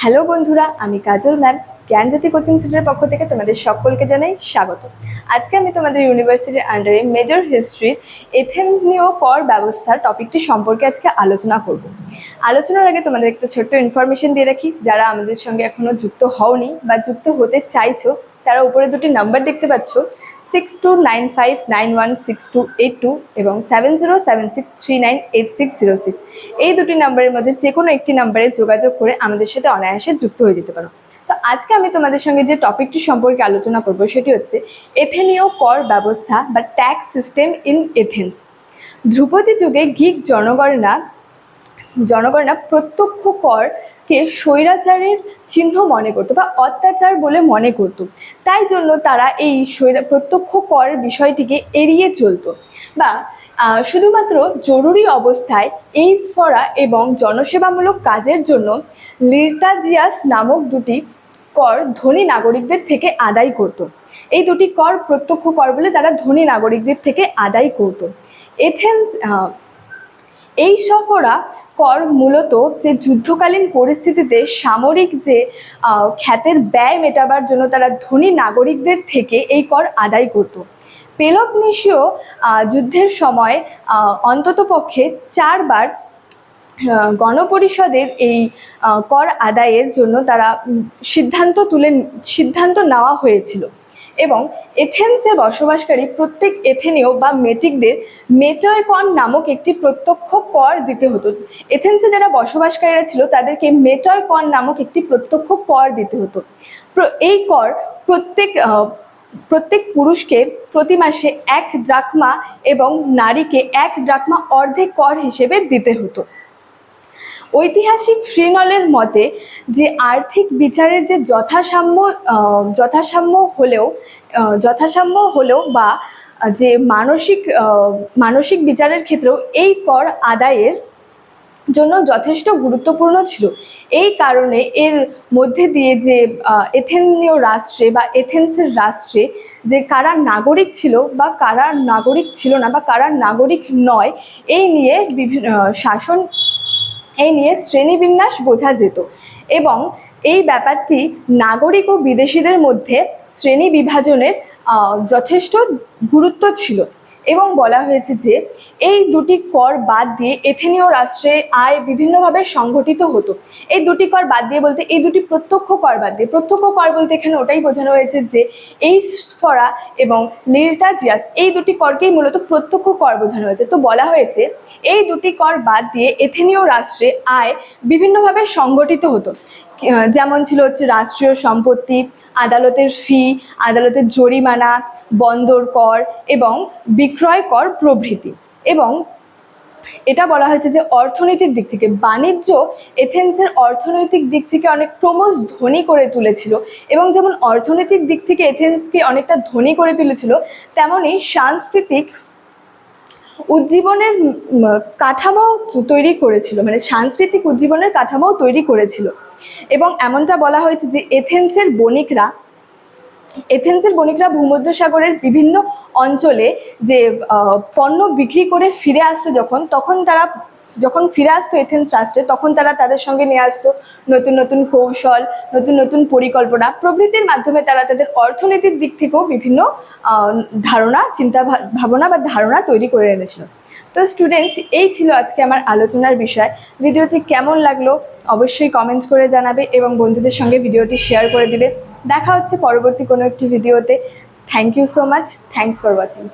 Hello বন্ধুরা, আমি কাজল ma'am, জ্ঞানজ্যোতি coaching সেন্টারের পক্ষ থেকে তোমাদের সকলকে জানাই স্বাগত। আজকে আমি তোমাদের ইউনিভার্সিটির আন্ডারে মেজর হিস্ট্রির এথেনীয় কর ব্যবস্থা টপিকটি সম্পর্কে আজকে আলোচনা করব। আলোচনার আগে তোমাদের একটা ছোট্ট ইনফরমেশন দিয়ে রাখি, যারা আমাদের সঙ্গে এখনও যুক্ত হওনি বা যুক্ত হতে চাইছো, তারা উপরে দুটি নাম্বার দেখতে পাচ্ছ। Six two nine five nine one six two eight two এবং seven zero seven six three nine eight six zero six এই দুটি নাম্বারের মধ্যে যে কোনো একটি নাম্বারে যোগাযোগ করে আমাদের সাথে অনায়াসে যুক্ত হয়ে যেতে পারো। তো আজকে আমি তোমাদের সঙ্গে যে টপিকটি সম্পর্কে আলোচনা করব সেটি হচ্ছে এথেনীয় কর ব্যবস্থা বা ট্যাক্স সিস্টেম ইন এথেন্স ধ্রুপদী যুগে গ্রিক জনগণনা জনগণনা প্রত্যক্ষ করকে স্বৈরাচারের চিহ্ন মনে করতো বা অত্যাচার বলে মনে করতো। তাই জন্য তারা এই স্বৈরা, প্রত্যক্ষ কর বিষয়টিকে এড়িয়ে চলতো বা শুধুমাত্র জরুরি অবস্থায় এইস ফরা এবং জনসেবামূলক কাজের জন্য লির্টাজিয়াস নামক দুটি কর ধনী নাগরিকদের থেকে আদায় করত। এই দুটি কর প্রত্যক্ষ কর বলে তারা ধনী নাগরিকদের থেকে আদায় করত। এথেন্স এই সফরা কর মূলত যে যুদ্ধকালীন পরিস্থিতিতে সামরিক যে খ্যাতের ব্যয় মেটাবার জন্য তারা ধনী নাগরিকদের থেকে এই কর আদায় করত। পেলক নিশীয় যুদ্ধের সময় অন্ততপক্ষে চারবার গণপরিষদের এই কর আদায়ের জন্য তারা সিদ্ধান্ত তুলে, সিদ্ধান্ত নেওয়া হয়েছিল। এবং এথেন্সে বসবাসকারী প্রত্যেক এথেনীয় বা মেটিকদের মেটয়কন নামক একটি প্রত্যক্ষ কর দিতে হতো। এথেন্সে যারা বসবাসকারীরা ছিল, তাদেরকে মেটয়কন নামক একটি প্রত্যক্ষ কর দিতে হতো। এই কর প্রত্যেক প্রত্যেক পুরুষকে প্রতি মাসে এক দ্রাকমা এবং নারীকে এক দ্রাকমা অর্ধেক কর হিসেবে দিতে হতো। ঐতিহাসিক ফ্রিনলের মতে যে আর্থিক বিচারের যে যথাসাম্য যথাসাম্য হলেও যথাসাম্য হলেও বা যে মানসিক মানসিক বিচারের ক্ষেত্রেও এই কর আদায়ের জন্য যথেষ্ট গুরুত্বপূর্ণ ছিল। এই কারণে এর মধ্যে দিয়ে যে এথেনীয় রাষ্ট্রে বা এথেন্সের রাষ্ট্রে যে কারা নাগরিক ছিল বা কারা নাগরিক ছিল না বা কারা নাগরিক নয়, এই নিয়ে বিভিন্ন শাসন এই নিয়ে শ্রেণীবিন্যাস বোঝা যেত এবং এই ব্যাপারটি নাগরিক ও বিদেশিদের মধ্যে শ্রেণি বিভাজনের যথেষ্ট গুরুত্ব ছিল। এবং বলা হয়েছে যে এই দুটি কর বাদ দিয়ে এথেনীয় রাষ্ট্রে আয় বিভিন্নভাবে সংগঠিত হতো। এই দুটি কর বাদ দিয়ে বলতে, এই দুটি প্রত্যক্ষ কর বাদ দিয়ে, প্রত্যক্ষ কর বলতে এখানে ওটাই বোঝানো হয়েছে যে এই স্ফরা এবং লিরটাজিয়াস, এই দুটি করকেই মূলত প্রত্যক্ষ কর বোঝানো হয়েছে। তো বলা হয়েছে, এই দুটি কর বাদ দিয়ে এথেনীয় রাষ্ট্রে আয় বিভিন্নভাবে সংগঠিত হতো। যেমন ছিল হচ্ছে রাষ্ট্রীয় সম্পত্তি, আদালতের ফি আদালতের জরিমানা বন্দর কর এবং বিক্রয় কর প্রভৃতি। এবং এটা বলা হয়েছে যে অর্থনৈতিক দিক থেকে বাণিজ্য এথেন্সের অর্থনৈতিক দিক থেকে অনেক ক্রমশ ধনী করে তুলেছিল এবং যেমন অর্থনৈতিক দিক থেকে এথেন্সকে অনেকটা ধনী করে তুলেছিল তেমনই সাংস্কৃতিক উজ্জীবনের কাঠামো তৈরি করেছিল মানে সাংস্কৃতিক উজ্জীবনের কাঠামো তৈরি করেছিল। এবং এমনটা বলা হয়েছে যে এথেন্সের বণিকরা এথেন্সের বণিকরা ভূমধ্যসাগরের বিভিন্ন অঞ্চলে যে পণ্য বিক্রি করে ফিরে আসতো যখন, তখন তারা যখন ফিরে আসতো এথেন্স রাষ্ট্রে তখন তারা তাদের সঙ্গে নিয়ে আসতো নতুন নতুন কৌশল, নতুন নতুন পরিকল্পনা। প্রভৃতির মাধ্যমে তারা তাদের অর্থনীতির দিক থেকেও বিভিন্ন ধারণা, চিন্তা ভাবনা বা ধারণা তৈরি করে এনেছিল। তো স্টুডেন্টস, এই ছিল আজকে আমার আলোচনার বিষয়। ভিডিওটি কেমন লাগল অবশ্যই কমেন্টস করে জানাবে এবং বন্ধুদের সঙ্গে ভিডিওটি শেয়ার করে দিবে। দেখা হচ্ছে পরবর্তী কোনো একটি ভিডিওতে। Thank you so much thanks for watching